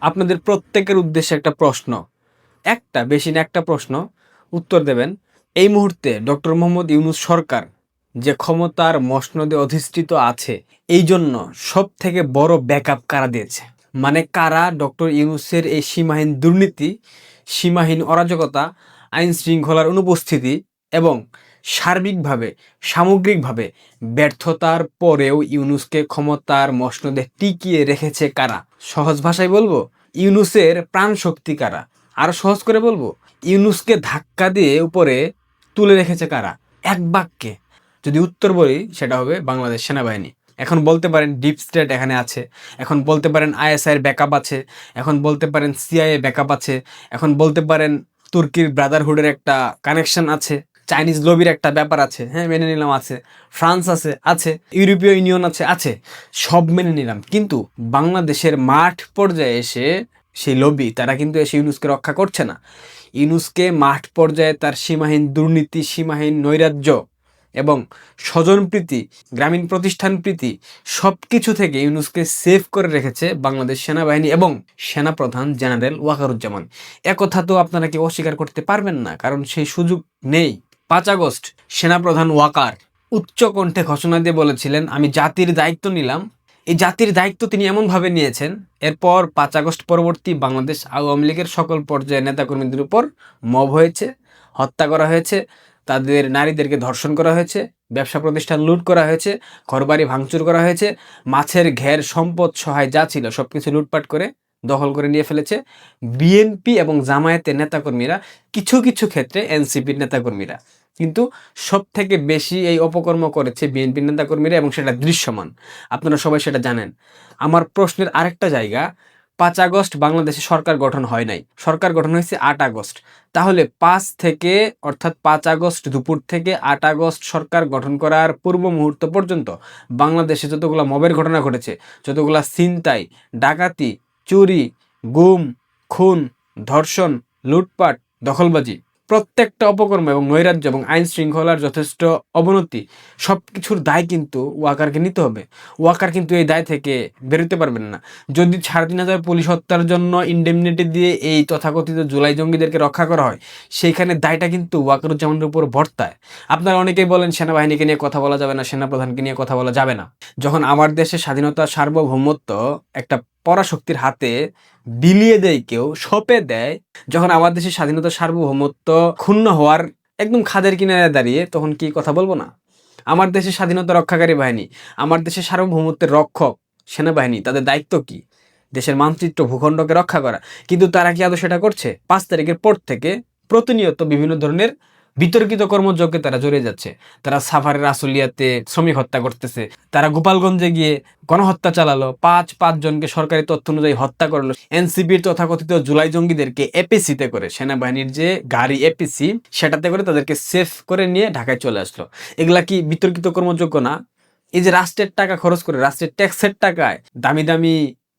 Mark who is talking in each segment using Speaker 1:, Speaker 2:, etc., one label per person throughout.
Speaker 1: আপনাদের প্রত্যেকের উদ্দেশ্যে একটা প্রশ্ন। একটা, বেশি না একটা প্রশ্ন। উত্তর দেবেন, এই মুহূর্তে ডক্টর মোহাম্মদ ইউনুস সরকার যে ক্ষমতার মসনদে অধিষ্ঠিত আছে, এই জন্য সব থেকে বড় ব্যাকআপ কারা দিয়েছে? মানে কারা ডক্টর ইউনুসের এই সীমাহীন দুর্নীতি, সীমাহীন অরাজকতা আইন শৃঙ্খলার অনুপস্থিতি এবং সার্বিকভাবে, সামগ্রিকভাবে ব্যর্থতার পরেও ইউনুসকে ক্ষমতার মসনদে টিকিয়ে রেখেছে কারা? সহজ ভাষায় বলব, ইউনুসের প্রাণ শক্তি কারা? আরও সহজ করে বলব, ইউনুসকে ধাক্কা দিয়ে উপরে তুলে রেখেছে কারা? এক বাক্যে। যদি উত্তর বলি, সেটা হবে বাংলাদেশ সেনাবাহিনী। এখন বলতে পারেন ডিপ স্টেট এখানে আছে, এখন বলতে পারেন আইএসআইয়ের ব্যাকআপ আছে, এখন বলতে পারেন সিআইএ ব্যাকআপ আছে, এখন বলতে পারেন তুর্কির ব্রাদারহুডের একটা কানেকশন আছে চাইনিজ লবির একটা ব্যাপার আছে হ্যাঁ মেনে নিলাম, আছে। ফ্রান্স আছে আছে। ইউরোপীয় ইউনিয়ন আছে আছে। সব মেনে নিলাম। কিন্তু বাংলাদেশের মাঠ পর্যায়ে এসে সেই লবি, তারা কিন্তু এসে ইউনুসকে রক্ষা করছে না। ইউনুসকে মাঠ পর্যায়ে তার সীমাহীন দুর্নীতি, সীমাহীন নৈরাজ্য এবং স্বজনপ্রীতি গ্রামীণ প্রতিষ্ঠান প্রীতি সব কিছু থেকে ইউনুসকে সেভ করে রেখেছে বাংলাদেশ সেনাবাহিনী এবং সেনাপ্রধান জেনারেল ওয়াকারুজ্জামান। একথা তো আপনারা কি অস্বীকার করতে পারবেন না, কারণ সেই সুযোগ নেই। পাঁচ আগস্ট সেনাপ্রধান ওয়াকার উচ্চ কণ্ঠে ঘোষণা দিয়ে বলেছিলেন, আমি জাতির দায়িত্ব নিলাম। এই জাতির দায়িত্ব তিনি এমনভাবে নিয়েছেন, এরপর পাঁচ আগস্ট পরবর্তী বাংলাদেশ আওয়ামী লীগের সকল পর্যায়ের নেতাকর্মীদের উপর মব হয়েছে, হত্যা করা হয়েছে, তাদের নারীদেরকে ধর্ষণ করা হয়েছে, ব্যবসা প্রতিষ্ঠান লুট করা হয়েছে, ঘরবাড়ি ভাঙচুর করা হয়েছে, মাছের ঘের, সম্পদ, সহায় যা ছিল সব কিছু লুটপাট করে দখল করে নিয়ে ফেলেছে। বিএনপি এবং জামায়াতের নেতাকর্মীরা, কিছু কিছু ক্ষেত্রে এনসিপির নেতাকর্মীরা। কিন্তু সব থেকে বেশি এই অপকর্ম করেছে বিএনপির নেতাকর্মীরা এবং সেটা দৃশ্যমান। আপনারা সবাই সেটা জানেন। আমার প্রশ্নের আরেকটা জায়গা, পাঁচ আগস্ট বাংলাদেশে সরকার গঠন হয় নাই। সরকার গঠন হয়েছে আট আগস্ট। তাহলে পাঁচ থেকে, অর্থাৎ পাঁচ আগস্ট দুপুর থেকে আট আগস্ট সরকার গঠন করার পূর্ব মুহূর্ত পর্যন্ত বাংলাদেশে যতগুলো মবের ঘটনা ঘটেছে, যতগুলো ছিনতাই, ডাকাতি চুরি, গুম, খুন, ধর্ষণ, লুটপাট, দখলবাজি প্রত্যেকটা অপকর্ম এবং নৈরাজ্য এবং আইন শৃঙ্খলার যথেষ্ট অবনতি। সব কিছুর দায় কিন্তু ওয়াকারকে নিতে হবে। ওয়াকার কিন্তু এই দায় থেকে বেরোতে পারবেন না। যদি সাড়ে তিন হাজার পুলিশ হত্যার জন্য ইন্ডেমনিটি দিয়ে এই তথাকথিত জুলাই জঙ্গিদেরকে রক্ষা করা হয়, সেইখানে দায়টা কিন্তু ওয়াকারুজ্জামানের উপর বর্তায়। আপনারা অনেকেই বলেন, সেনাবাহিনীকে নিয়ে কথা বলা যাবে না, সেনাপ্রধানকে নিয়ে কথা বলা যাবে না। যখন আমার দেশে স্বাধীনতা সার্বভৌমত্ব একটা পরাশক্তির হাতে বিলিয়ে দেয় কেউ, সপে দেয়। যখন আমার দেশের স্বাধীনতা সার্বভৌমত্ব ক্ষুণ্ণ হওয়ার একদম খাদের কিনারে দাঁড়িয়ে, তখন কি কথা বলব না? আমার দেশের স্বাধীনতা রক্ষাকারী বাহিনী, আমার দেশের সার্বভৌমত্বের রক্ষক সেনাবাহিনী, তাদের দায়িত্ব কি? দেশের মানচিত্র, ভূখণ্ডকে রক্ষা করা। কিন্তু তারা কি আদৌ সেটা করছে? পাঁচ তারিখের পর থেকে প্রতিনিয়ত বিভিন্ন ধরনের বিতর্কিত কর্মযজ্ঞে তারা জড়িয়ে যাচ্ছে। তারা সাফারের আসলিয়াতে শ্রমিক হত্যা করতেছে। তারা গোপালগঞ্জে গিয়ে গণহত্যা চালালো। পাঁচ পাঁচ জনকে সরকারি তথ্য অনুযায়ী হত্যা করল। এনসিপির তথাকথিত জুলাই জঙ্গিদেরকে এপিসিতে করে সেনাবাহিনীর যে গাড়ি এপিসি, সেটাতে করে তাদেরকে সেফ করে নিয়ে ঢাকায় চলে আসলো। এগুলা কি বিতর্কিত কর্মযোগ্য না? এই যে রাষ্ট্রের টাকা খরচ করে, রাষ্ট্রের ট্যাক্সের টাকায় দামি দামি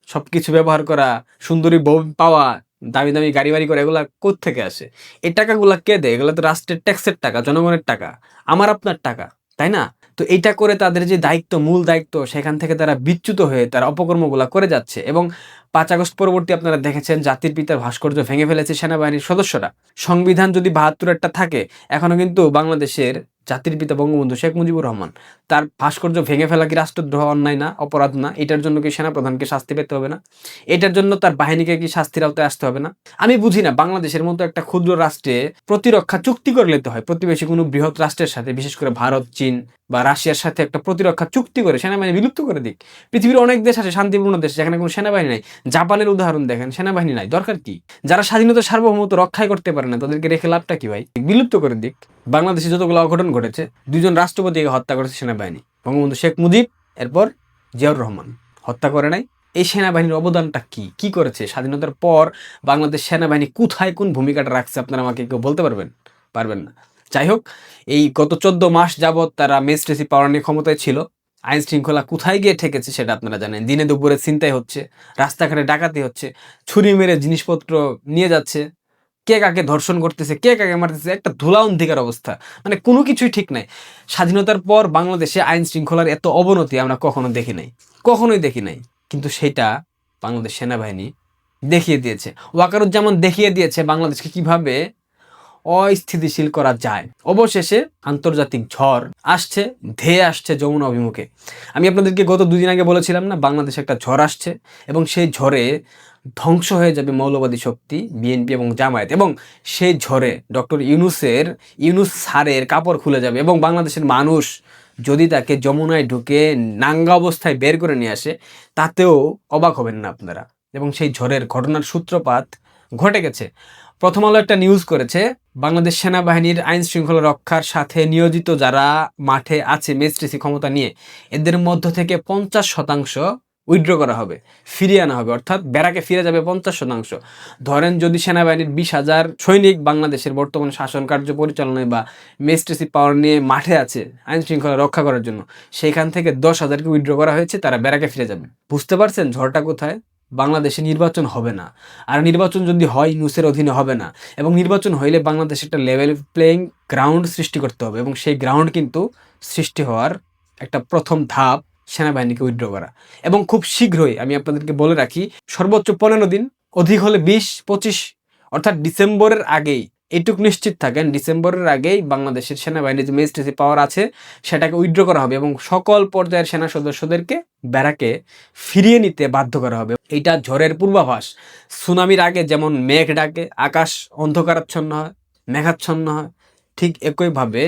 Speaker 1: সবকিছু ব্যবহার করা, সুন্দরী বউ পাওয়া দামি দামি গাড়ি বাড়ি করে এগুলা থেকে আসে? এই টাকাগুলা কে দেয়? এগুলো তো রাষ্ট্রের ট্যাক্সের টাকা, জনগণের টাকা, আমার আপনার টাকা, তাই না? তো এইটা করে তাদের যে দায়িত্ব, মূল দায়িত্ব, সেখান থেকে তারা বিচ্যুত হয়ে তারা অপকর্মগুলা করে যাচ্ছে। এবং পাঁচ আগস্ট পরবর্তী আপনারা দেখেছেন, জাতির পিতার ভাস্কর্য ভেঙে ফেলেছে সেনাবাহিনীর সদস্যরা। সংবিধান যদি বাহাত্তর একটা থাকে, এখনও কিন্তু বাংলাদেশের জাতির পিতা বঙ্গবন্ধু শেখ মুজিবুর রহমান। তার ভাস্কর্য ভেঙে ফেলা কি রাষ্ট্রদ্রোহ অন্যায় না? অপরাধ না? এটার জন্য কি সেনাপ্রধানকে শাস্তি পেতে হবে না? এটার জন্য তার বাহিনীকে কি শাস্তির আওতায় আসতে হবে না? আমি বুঝি না, বাংলাদেশের মতো একটা ক্ষুদ্র রাষ্ট্রে প্রতিরক্ষা চুক্তি করে নিতে হয়। প্রতিবেশী কোনো বৃহৎ রাষ্ট্রের সাথে, বিশেষ করে ভারত, চীন বা রাশিয়ার সাথে একটা প্রতিরক্ষা চুক্তি করে, সেনাবাহিনী বিলুপ্ত করে দিক। পৃথিবীর অনেক দেশ আছে, শান্তিপূর্ণ দেশ, যেখানে কোনো সেনাবাহিনী নাই। জাপানের উদাহরণ দেখেন, সেনাবাহিনী নাই, দরকার কি? যারা স্বাধীনতা সার্বভৌমত্ব রক্ষাই করতে পারে না, তাদেরকে রেখে লাভটা কি ভাই? বিলুপ্ত করে দিক। বাংলাদেশে যতগুলো অঘটন ঘটেছে দুজন রাষ্ট্রপতিকে হত্যা করেছে সেনাবাহিনী। বঙ্গবন্ধু শেখ মুজিব, এরপর জিয়াউর রহমান। হত্যা করে নাই। এই সেনাবাহিনীর অবদানটা কি? কি করেছে? স্বাধীনতার পর বাংলাদেশ সেনাবাহিনী কোথায় কোন ভূমিকাটা রাখছে, আপনারা আমাকে কেউ বলতে পারবেন? পারবেন না। যাই হোক এই গত চোদ্দ মাস যাবৎ তারা মেস্ট্রেসি পাওয়ার নিয়ে ক্ষমতায় ছিল। আইন শৃঙ্খলা কোথায় গিয়ে ঠেকেছে সেটা আপনারা জানেন। দিনে দুপুরে চিন্তাই হচ্ছে, রাস্তাঘাটে ডাকাতি হচ্ছে, ছুরি মেরে জিনিসপত্র নিয়ে যাচ্ছে, কে কাকে ধর্ষণ করতেছে, কে কাকে মারতেছে, একটা ধুলা অন্ধিকার অবস্থা। মানে কোনো কিছুই ঠিক নাই। স্বাধীনতার পর বাংলাদেশে আইন শৃঙ্খলার এত অবনতি আমরা কখনো দেখি নাই। কখনোই দেখি নাই। কিন্তু সেটা বাংলাদেশ সেনাবাহিনী দেখিয়ে দিয়েছে। ওয়াকারুজ্জামান দেখিয়ে দিয়েছে বাংলাদেশকে কীভাবে অস্থিতিশীল করা যায়। অবশেষে আন্তর্জাতিক ঝড় আসছে, ধেয়ে আসছে যমুনা অভিমুখে। আমি আপনাদেরকে গত দুদিন আগে বলেছিলাম না, বাংলাদেশে একটা ঝড় আসছে এবং সেই ঝড়ে ধ্বংস হয়ে যাবে মৌলবাদী শক্তি, বিএনপি এবং জামায়াত এবং সেই ঝড়ে ডক্টর ইউনুসের, ইউনুস সারের কাপড় খুলে যাবে এবং বাংলাদেশের মানুষ যদি তাকে যমুনায় ঢুকে নাঙ্গা অবস্থায় বের করে নিয়ে আসে, তাতেও অবাক হবেন না আপনারা। এবং সেই ঝড়ের ঘটনার সূত্রপাত ঘটে গেছে। প্রথম আলো একটা নিউজ করেছে, বাংলাদেশ সেনাবাহিনীর আইন শৃঙ্খলা রক্ষার সাথে নিয়োজিত যারা মাঠে আছে মেজিস্ট্রেসি ক্ষমতা নিয়ে, এদের মধ্য থেকে পঞ্চাশ শতাংশ উইথড্র করা হবে, ফিরিয়ে আনা হবে। অর্থাৎ ব্যারাকে ফিরে যাবে পঞ্চাশ শতাংশ। ধরেন যদি সেনাবাহিনীর বিশ হাজার সৈনিক বাংলাদেশের বর্তমান শাসন কার্য পরিচালনায় বা মেজিস্ট্রেসি পাওয়ার নিয়ে মাঠে আছে আইন শৃঙ্খলা রক্ষা করার জন্য, সেখান থেকে দশ হাজারকে উইথড্র করা হয়েছে, তারা ব্যারাকে ফিরে যাবে। বুঝতে পারছেন ঝড়টা কোথায়? বাংলাদেশে নির্বাচন হবে না। আর নির্বাচন যদি হয় নুসের অধীনে হবে না। এবং নির্বাচন হইলে বাংলাদেশে একটা লেভেল প্লেয়িং গ্রাউন্ড সৃষ্টি করতে হবে এবং সেই গ্রাউন্ড কিন্তু সৃষ্টি হওয়ার একটা প্রথম ধাপ সেনাবাহিনীকে উইথড্র করা। এবং খুব শীঘ্রই আমি আপনাদেরকে বলে রাখি, সর্বোচ্চ পনেরো দিন, অধিক হলে বিশ, পঁচিশ, অর্থাৎ ডিসেম্বরের আগেই এইটুক নিশ্চিত থাকেন, ডিসেম্বরের আগেই বাংলাদেশের সেনাবাহিনীর যে মেজিস্ট্রেসি পাওয়ার আছে, সেটাকে উইথড্র করা হবে এবং সকল পর্যায়ের সেনা সদস্যদেরকে ব্যারাকে ফিরিয়ে নিতে বাধ্য করা হবে। এইটা ঝড়ের পূর্বাভাস। সুনামির আগে যেমন মেঘ ডাকে, আকাশ অন্ধকারাচ্ছন্ন হয়, মেঘাচ্ছন্ন হয়, ঠিক একইভাবে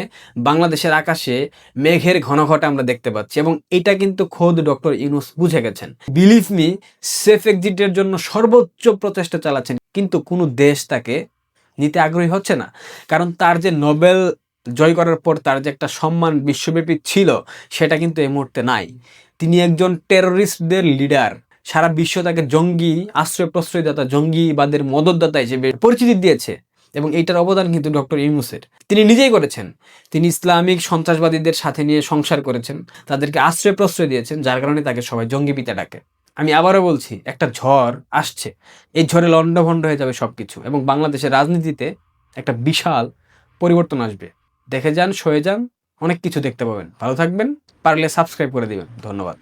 Speaker 1: বাংলাদেশের আকাশে মেঘের ঘনঘটা আমরা দেখতে পাচ্ছি এবং এটা কিন্তু খোদ ডক্টর ইউনুস বুঝে গেছেন। বিলিভ মি সেফ এক্সিটের জন্য সর্বোচ্চ প্রচেষ্টা চালাচ্ছেন, কিন্তু কোনো দেশ তাকে নিতে আগ্রহী হচ্ছে না। কারণ তার যে নোবেল জয় করার পর তার যে একটা সম্মান বিশ্বব্যাপী ছিল, সেটা কিন্তু এই মুহূর্তে নাই। তিনি একজন টেররিস্টদের লিডার সারা বিশ্ব তাকে জঙ্গি আশ্রয় প্রশ্রয়দাতা জঙ্গিবাদের মদতদাতা হিসেবে পরিচিতি দিয়েছে এবং এইটার অবদান কিন্তু ডক্টর ইউনুসের। তিনি নিজেই করেছেন। তিনি ইসলামিক সন্ত্রাসবাদীদের সাথে নিয়ে সংসার করেছেন। তাদেরকে আশ্রয় প্রশ্রয় দিয়েছেন, যার কারণে তাকে সবাই জঙ্গি পিতা ডাকে। আমি আবারও বলছি, একটা ঝড় আসছে। এই ঝড়ে লণ্ডভণ্ড হয়ে যাবে সব কিছু এবং বাংলাদেশের রাজনীতিতে একটা বিশাল পরিবর্তন আসবে। দেখে যান, সয়ে যান, অনেক কিছু দেখতে পাবেন। ভালো থাকবেন, পারলে সাবস্ক্রাইব করে দিবেন। ধন্যবাদ।